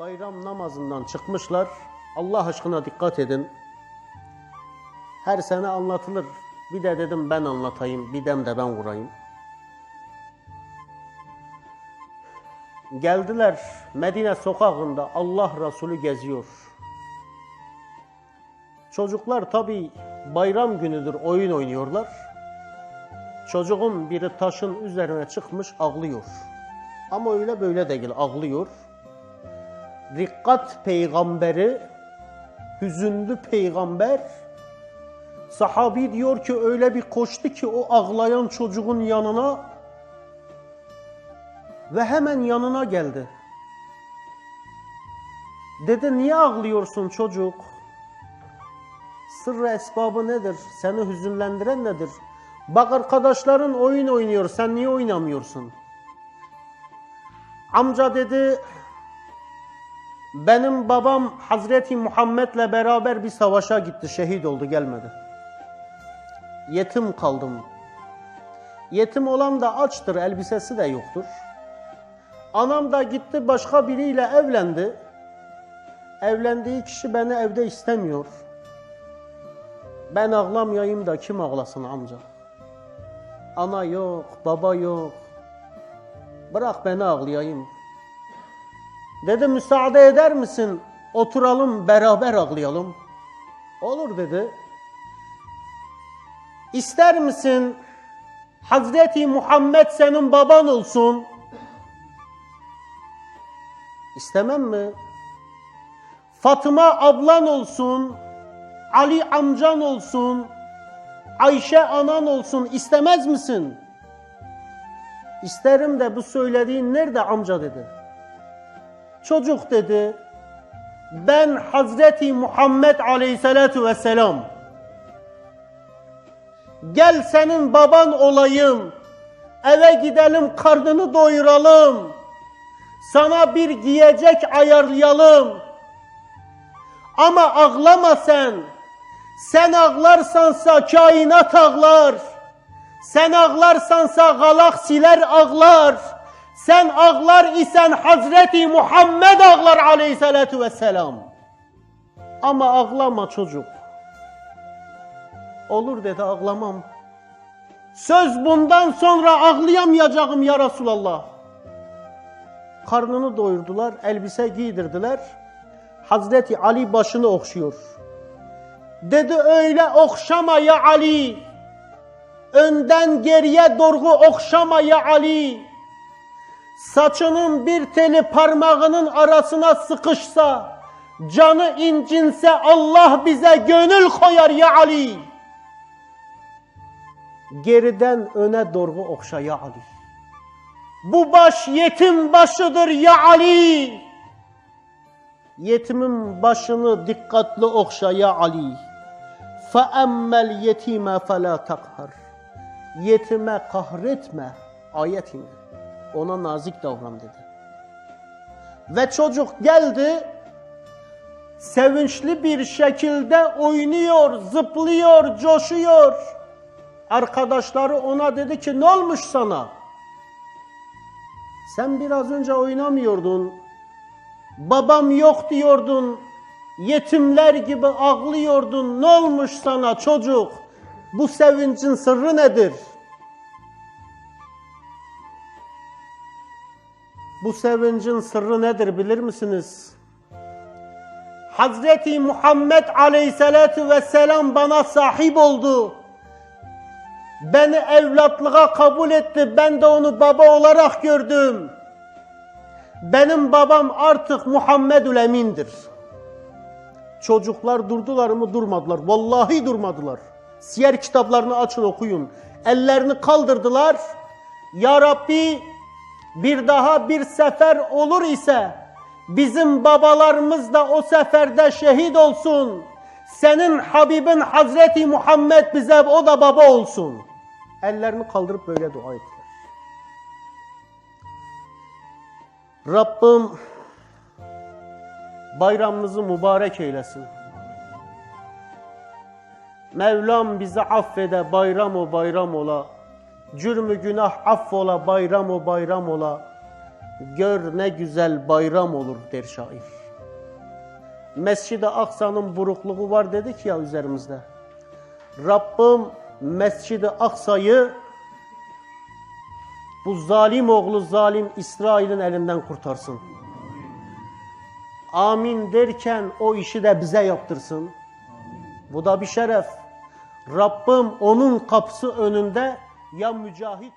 bayram namazından çıkmışlar. Allah aşkına dikkat edin. Her sene anlatılır. Bir de dedim ben anlatayım, bir dem de ben vurayım. Geldiler Medine sokağında Allah Resulü geziyor. Çocuklar tabi bayram günüdür oyun oynuyorlar. Çocuğun biri taşın üzerine çıkmış ağlıyor. Ama öyle böyle değil ağlıyor. Rikkat peygamberi, hüzünlü peygamber, sahabi diyor ki öyle bir koştu ki o ağlayan çocuğun yanına ve hemen yanına geldi. Dedi niye ağlıyorsun çocuk? Sırrı esbabı nedir? Seni hüzünlendiren nedir? Bak arkadaşların oyun oynuyor, sen niye oynamıyorsun? Amca dedi, benim babam Hazreti Muhammed'le beraber bir savaşa gitti, şehit oldu, gelmedi. Yetim kaldım. Yetim olan da açtır, elbisesi de yoktur. Anam da gitti başka biriyle evlendi. Evlendiği kişi beni evde istemiyor. Ben ağlamayayım da kim ağlasın amca? Ana yok, baba yok. Bırak beni ağlayayım. Dedi müsaade eder misin? Oturalım beraber ağlayalım. Olur dedi. İster misin? Hazreti Muhammed senin baban olsun. İstemem mi? Fatıma ablan olsun. Ali amcan olsun. Ayşe anan olsun. İstemez misin? İsterim de bu söylediğin nerede amca dedi. Çocuk dedi. Ben Hazreti Muhammed Aleyhisselatu Vesselam. Gel senin baban olayım. Eve gidelim karnını doyuralım. Sana bir giyecek ayarlayalım. Ama ağlama sen. Sen ağlarsansa kainat ağlar. Sen ağlarsansa galaksiler ağlar. Sen ağlar isen Hazreti Muhammed ağlar aleyhissalatu vesselam. Ama ağlama çocuk. Olur dedi ağlamam. Söz bundan sonra ağlayamayacağım ya Resulallah. Karnını doyurdular, elbise giydirdiler. Hazreti Ali başını okşuyor. Dedi öyle okşama ya Ali. Önden geriye doğru okşama ya Ali Saçının bir teli parmağının arasına sıkışsa, canı incinse Allah bize gönül koyar ya Ali. Geriden öne doğru okşa ya Ali. Bu baş yetim başıdır ya Ali. Yetimin başını dikkatli okşa ya Ali. فَاَمَّ الْيَتِيمَ فَلَا تَقْهَرْ Yetime kahretme. Ayet indi. Ona nazik davran dedi. Ve çocuk geldi, sevinçli bir şekilde oynuyor, zıplıyor, coşuyor. Arkadaşları ona dedi ki ne olmuş sana? Sen biraz önce oynamıyordun. Babam yok diyordun. Yetimler gibi ağlıyordun. Ne olmuş sana çocuk? Bu sevincin sırrı nedir? Bu sevincin sırrı nedir bilir misiniz? Hazreti Muhammed Aleyhisselatü Vesselam bana sahip oldu. Beni evlatlığa kabul etti. Ben de onu baba olarak gördüm. Benim babam artık Muhammedül Emin'dir. Çocuklar durdular mı durmadılar. Vallahi durmadılar. Siyer kitaplarını açın okuyun. Ellerini kaldırdılar. Ya Rabbi bir daha bir sefer olur ise bizim babalarımız da o seferde şehit olsun. Senin Habibin Hazreti Muhammed bize o da baba olsun. Ellerini kaldırıp böyle dua ettiler. Rabbim bayramımızı mübarek eylesin. Mevlam bizi affede bayram o bayram ola. Cürmü günah affola bayram o bayram ola. Gör ne güzel bayram olur der şair. Mescid-i Aksa'nın burukluğu var dedik ya üzerimizde. Rabbim Mescid-i Aksa'yı bu zalim oğlu zalim İsrail'in elinden kurtarsın. Amin derken o işi de bize yaptırsın. Bu da bir şeref. Rabbim onun kapısı önünde ya mücahit